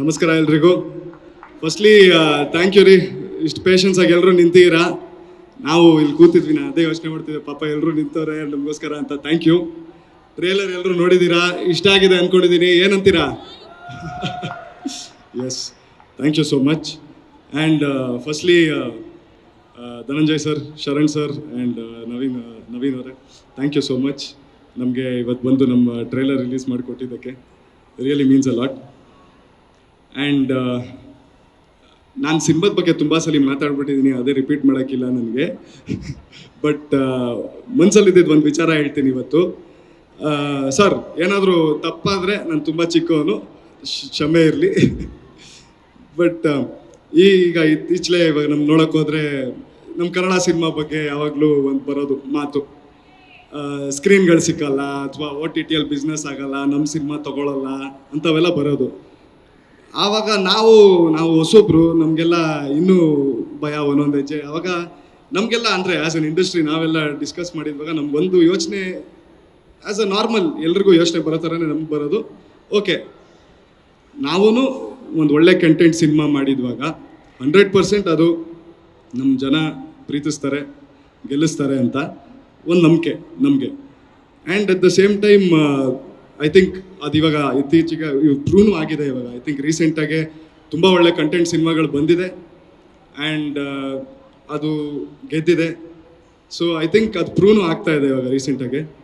ನಮಸ್ಕಾರ ಎಲ್ರಿಗೂ. Firstly thank you ರೀ. ಇಷ್ಟು ಪೇಷನ್ಸ್ ಆಗಿ ಎಲ್ಲರೂ ನಿಂತೀರಾ ನಾವು ಇಲ್ಲಿ ಕೂತಿದ್ವಿ ನಾ ಅದೇ ಯೋಚನೆ ಮಾಡ್ತಿದ್ದೆ, ಪಾಪ ಎಲ್ಲರೂ ನಿಂತವ್ರೆ, ನಮಗೋಸ್ಕರ ಅಂತ. ಥ್ಯಾಂಕ್ ಯು ಟ್ರೇಲರ್ ಎಲ್ಲರೂ ನೋಡಿದ್ದೀರಾ? ಇಷ್ಟ ಆಗಿದೆ ಅಂದ್ಕೊಂಡಿದ್ದೀನಿ ಏನಂತೀರಾ? Yes thank you so much and firstly Dhananjay sir Sharan sir and Naveen Naveen ಅವರೇ. ಥ್ಯಾಂಕ್ ಯು ಸೋ ಮಚ್ ನಮಗೆ ಇವತ್ತು ಬಂದು ನಮ್ಮ trailer release ಮಾಡಿಕೊಟ್ಟಿದ್ದಕ್ಕೆ. Really means a lot and ನಾನು ಸಿನಿಮಾದ ಬಗ್ಗೆ ತುಂಬ ಸಲ ಮಾತಾಡ್ಬಿಟ್ಟಿದ್ದೀನಿ ಅದೇ ರಿಪೀಟ್ ಮಾಡೋಕ್ಕಿಲ್ಲ ನನಗೆ. ಬಟ್ ಮನಸ್ಸಲ್ಲಿದ್ದಿದ್ದು ಒಂದು ವಿಚಾರ ಹೇಳ್ತೀನಿ ಇವತ್ತು. ಸರ್, ಏನಾದರೂ ತಪ್ಪಾದರೆ ನಾನು ತುಂಬ ಚಿಕ್ಕವನು ಕ್ಷಮೆ ಇರಲಿ. ಬಟ್ ಈಗ ಇತ್ತೀಚಲೆ ಇವಾಗ ನಮ್ಗೆ ನೋಡೋಕೆ ಹೋದರೆ ನಮ್ಮ ಕನ್ನಡ ಸಿನಿಮಾ ಬಗ್ಗೆ ಯಾವಾಗಲೂ ಒಂದು ಬರೋದು ಮಾತು. ಸ್ಕ್ರೀನ್ಗಳು ಸಿಕ್ಕಲ್ಲ, ಅಥವಾ ಓ ಟಿ ಟಿಯಲ್ಲಿ ಬಿಸ್ನೆಸ್ ಆಗಲ್ಲ ನಮ್ಮ ಸಿನಿಮಾ ತಗೊಳ್ಳಲ್ಲ ಅಂಥವೆಲ್ಲ ಬರೋದು. ಆವಾಗ ನಾವು ನಾವು ಹೊಸೊಬ್ರು, ನಮಗೆಲ್ಲ ಇನ್ನೂ ಭಯ ಒಂದೊಂದು ಹೆಜ್ಜೆ. ಅವಾಗ ನಮಗೆಲ್ಲ ಅಂದರೆ ಆ್ಯಸ್ ಅನ್ ಇಂಡಸ್ಟ್ರಿ ನಾವೆಲ್ಲ ಡಿಸ್ಕಸ್ ಮಾಡಿದ್ವಾಗ ನಮ್ಗೊಂದು ಯೋಚನೆ ಆ್ಯಸ್ ಅ ನಾರ್ಮಲ್ ಎಲ್ರಿಗೂ ಯೋಚನೆ ಬರೋ ಥರನೇ ನಮ್ಗೆ ಬರೋದು. ಓಕೆ ನಾವೂ ಒಂದು ಒಳ್ಳೆ ಕಂಟೆಂಟ್ ಸಿನಿಮಾ ಮಾಡಿದ್ವಾಗ ಹಂಡ್ರೆಡ್ ಪರ್ಸೆಂಟ್ ಅದು ನಮ್ಮ ಜನ ಪ್ರೀತಿಸ್ತಾರೆ, ಗೆಲ್ಲಿಸ್ತಾರೆ ಅಂತ ಒಂದು ನಂಬಿಕೆ ನಮಗೆ. And at the same time I think ಅದು ಇವಾಗ ಇತ್ತೀಚೆಗೆ ಪ್ರೂನು ಆಗಿದೆ ಇವಾಗ. ಐ ಥಿಂಕ್ ರೀಸೆಂಟಾಗೆ ತುಂಬ ಒಳ್ಳೆ ಕಂಟೆಂಟ್ ಸಿನಿಮಾಗಳು ಬಂದಿದೆ. ಆ್ಯಂಡ್ ಅದು ಗೆದ್ದಿದೆ. ಸೊ ಐ ಥಿಂಕ್ ಅದು ಪ್ರೂನು ಆಗ್ತಾ ಇದೆ ಇವಾಗ ರೀಸೆಂಟಾಗೆ